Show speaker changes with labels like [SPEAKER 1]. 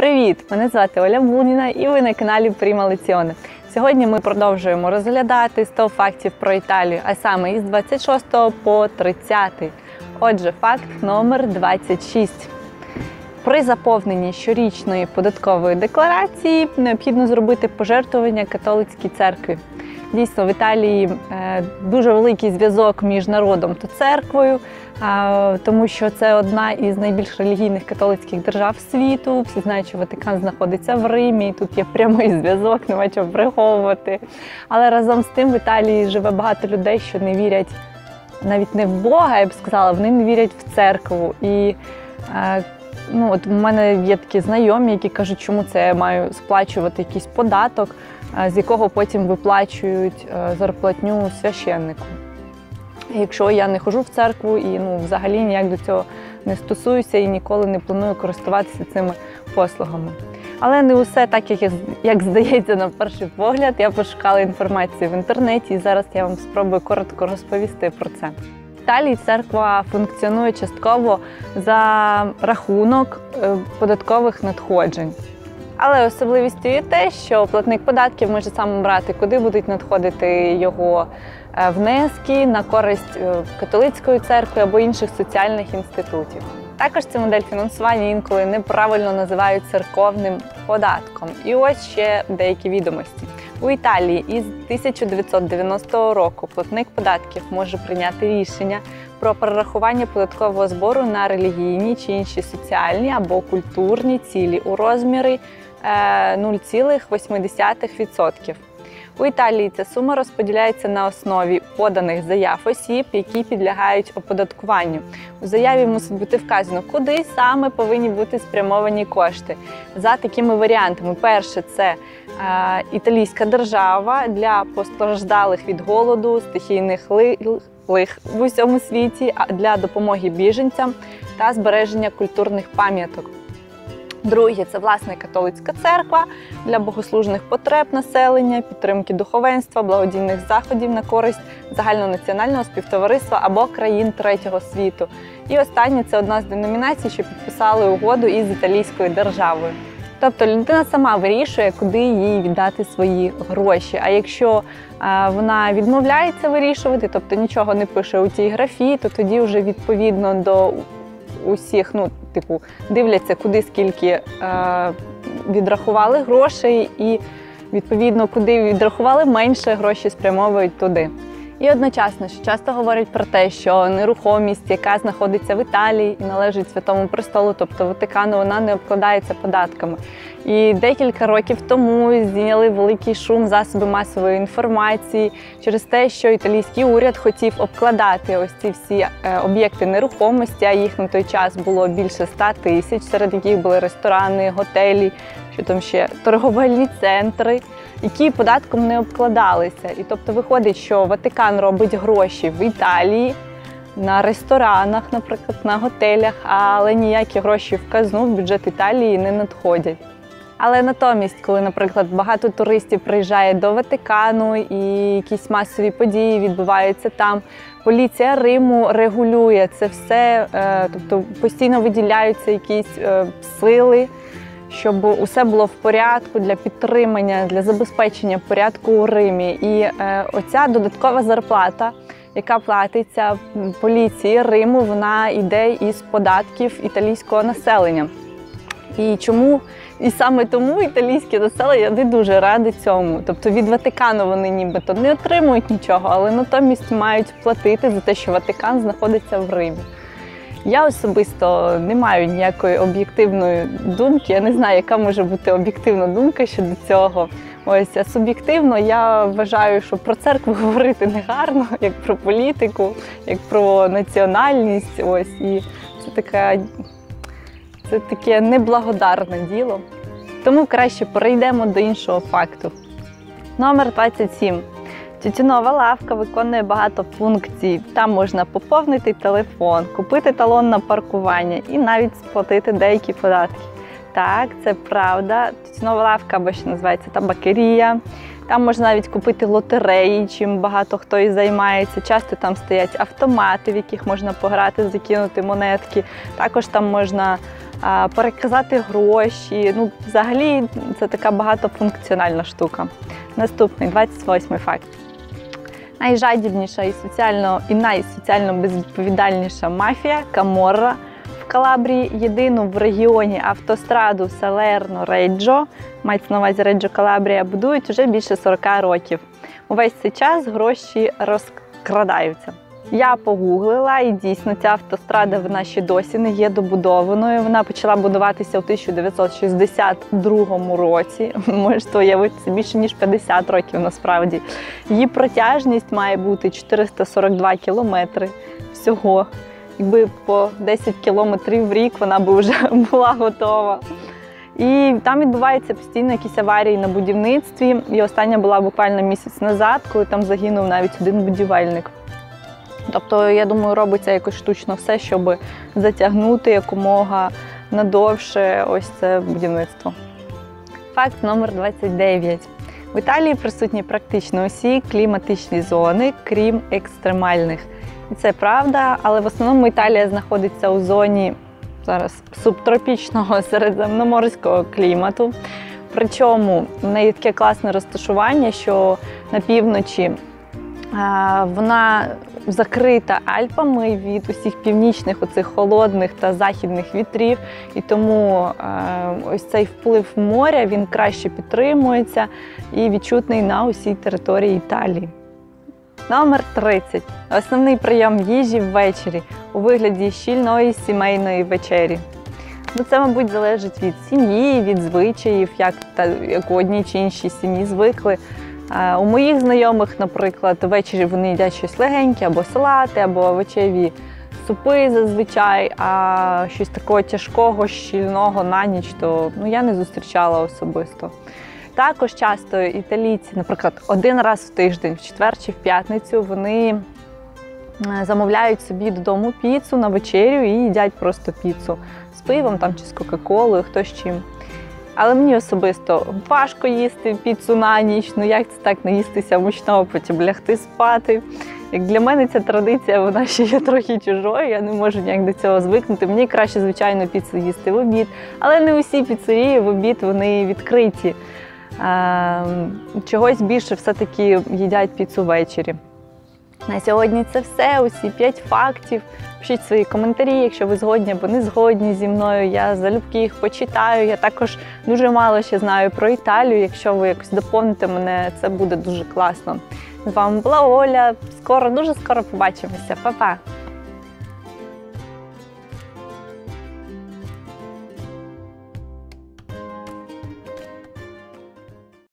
[SPEAKER 1] Привіт! Мене звати Оля Булніна і ви на каналі Пріма Леціоне. Сьогодні ми продовжуємо розглядати 100 фактів про Італію, а саме із 26 по 30. Отже, факт номер 26. При заповненні щорічної податкової декларації необхідно зробити пожертвування католицькій церкві. Дійсно, в Італії е, дуже великий зв'язок між народом та церквою, тому що це одна із найбільш релігійних католицьких держав світу. Всі знають, що Ватикан знаходиться в Римі, тут є прямий зв'язок, нема чого приховувати. Але разом з тим в Італії живе багато людей, що не вірять навіть не в Бога, я б сказала, вони не вірять в церкву. І е, ну, от у мене є такі знайомі, які кажуть, чому це я маю сплачувати якийсь податок, з якого потім виплачують зарплатню священнику. Якщо я не ходжу в церкву і ну, взагалі ніяк до цього не стосуюся і ніколи не планую користуватися цими послугами. Але не усе так, як як здається на перший погляд. Я пошукала інформацію в інтернеті, і зараз я вам спробую коротко розповісти про це. Італії церква функціонує частково за рахунок е, податкових надходжень. Але особливістю є те, що платник податків може сам обрати, куди будуть надходити його е, внески на користь е, католицької церкви або інших соціальних інститутів. Також цю модель фінансування інколи неправильно називають церковним податком. І ось ще деякі відомості. У Італії із 1990 року платник податків може прийняти рішення про перерахування податкового збору на релігійні чи інші соціальні або культурні цілі у розмірі 0,8%. У Італії ця сума розподіляється на основі поданих заяв осіб, які підлягають оподаткуванню. У заяві мусить бути вказано, куди саме повинні бути спрямовані кошти. За такими варіантами: перше це е, італійська держава для постраждалих від голоду, стихійних лих в усьому світі, для допомоги біженцям та збереження культурних пам'яток. Друге це власне католицька церква для богослужних потреб населення, підтримки духовенства, благодійних заходів на користь загальнонаціонального співтовариства або країн третього світу. І останнє це одна з деномінацій, що підписали угоду із італійською державою. Тобто людина сама вирішує, куди їй віддати свої гроші. А якщо вона відмовляється вирішувати, тобто нічого не пише у цій графі, то тоді вже відповідно до усіх, ну, типу, дивляться, куди скільки е, відрахували грошей, і відповідно, куди відрахували менше гроші спрямовують туди. І одночасно що часто говорять про те, що нерухомість, яка знаходиться в Італії і належить святому престолу, тобто Ватикану, вона не обкладається податками. І декілька років тому здійняли великий шум засоби масової інформації через те, що італійський уряд хотів обкладати ось ці всі е, об'єкти нерухомості. А їх на той час було більше ста тисяч, серед яких були ресторани, готелі, що там ще торговельні центри, які податком не обкладалися. І тобто виходить, що Ватикан робить гроші в Італії. На ресторанах, наприклад, на готелях, але ніякі гроші в казну в бюджет Італії не надходять. Але натомість, коли, наприклад, багато туристів приїжджає до Ватикану і якісь масові події відбуваються там, поліція Риму регулює це все, е, тобто постійно виділяються якісь е, сили, щоб усе було в порядку для підтримання, для забезпечення порядку у Римі. І е, оця додаткова зарплата. Яка платиться поліції Риму, вона йде із податків італійського населення. І чому і саме тому італійське населення не дуже ради цьому. Тобто від Ватикану вони нібито не отримують нічого, але натомість мають платити за те, що Ватикан знаходиться в Римі. Я особисто не маю ніякої об'єктивної думки. Я не знаю, яка може бути об'єктивна думка щодо цього. Ось а суб'єктивно я вважаю, що про церкву говорити не гарно, як про політику, як про національність. Ось і це така це таке неблагодарне діло. Тому краще перейдемо до іншого факту. Номер 27. Тютюнова лавка виконує багато функцій. Там можна поповнити телефон, купити талон на паркування і навіть сплатити деякі податки. Так, це правда. Тютюнова лавка або ще називається табакерія. Там можна навіть купити лотереї, чим багато хто і займається. Часто там стоять автомати, в яких можна пограти, закинути монетки. Також там можна а, переказати гроші. Ну, взагалі, це така багатофункціональна штука. Наступний 28 факт. Найжадібніша і соціально і найсоціально безвідповідальніша мафія Каморра Калабрії. Єдину в регіоні автостраду Салерно Реджо, мається на увазі Реджо Калабрія, будують вже більше 40 років. Увесь цей час гроші розкрадаються. Я погуглила, і дійсно ця автострада вона ще досі не є добудованою. Вона почала будуватися у 1962 році. Можете уявити, це більше ніж 50 років насправді. Її протяжність має бути 442 кілометри всього. Якби по 10 кілометрів в рік вона би вже була готова. І там відбуваються постійно якісь аварії на будівництві. І остання була буквально місяць назад, коли там загинув навіть один будівельник. Тобто, я думаю, робиться якось штучно все, щоб затягнути якомога надовше ось це будівництво. Факт номер 29. В Італії присутні практично усі кліматичні зони, крім екстремальних. Це правда, але в основному Італія знаходиться у зоні зараз субтропічного середземноморського клімату. Причому в неї таке класне розташування, що на півночі вона закрита Альпами від усіх північних, оцих холодних та західних вітрів, і тому ось цей вплив моря він краще підтримується і відчутний на усій території Італії. Номер 30. Основний прийом їжі ввечері у вигляді щільної сімейної вечері. Ну, Це, мабуть, залежить від сім'ї, від звичаїв, як та як у одній чи іншій сім'ї звикли. У моїх знайомих, наприклад, ввечері вони їдять щось легеньке, або салати, або овочеві супи зазвичай, а щось такого тяжкого, щільного на ніч, то ну, я не зустрічала особисто. Також часто італійці, наприклад, один раз в тиждень, в четвер чи в п'ятницю, вони замовляють собі додому піцу на вечерю і їдять просто піцу з пивом там, чи з Кока-Колою, хто з чим. Але мені особисто важко їсти піцу на ніч. Ну як це так наїстися мучного, потім лягти спати. Як для мене ця традиція, вона ще є трохи чужою, я не можу ніяк до цього звикнути. Мені краще, звичайно, піцу їсти в обід, але не усі піцерії в обід вони відкриті. Чогось більше все-таки їдять піцу ввечері. На сьогодні це все, усі п'ять фактів. Пишіть свої коментарі, якщо ви згодні або не згодні зі мною. Я залюбки їх почитаю. Я також дуже мало ще знаю про Італію. Якщо ви якось доповните мене, це буде дуже класно. З вами була Оля. Скоро, дуже скоро побачимося. Па-па!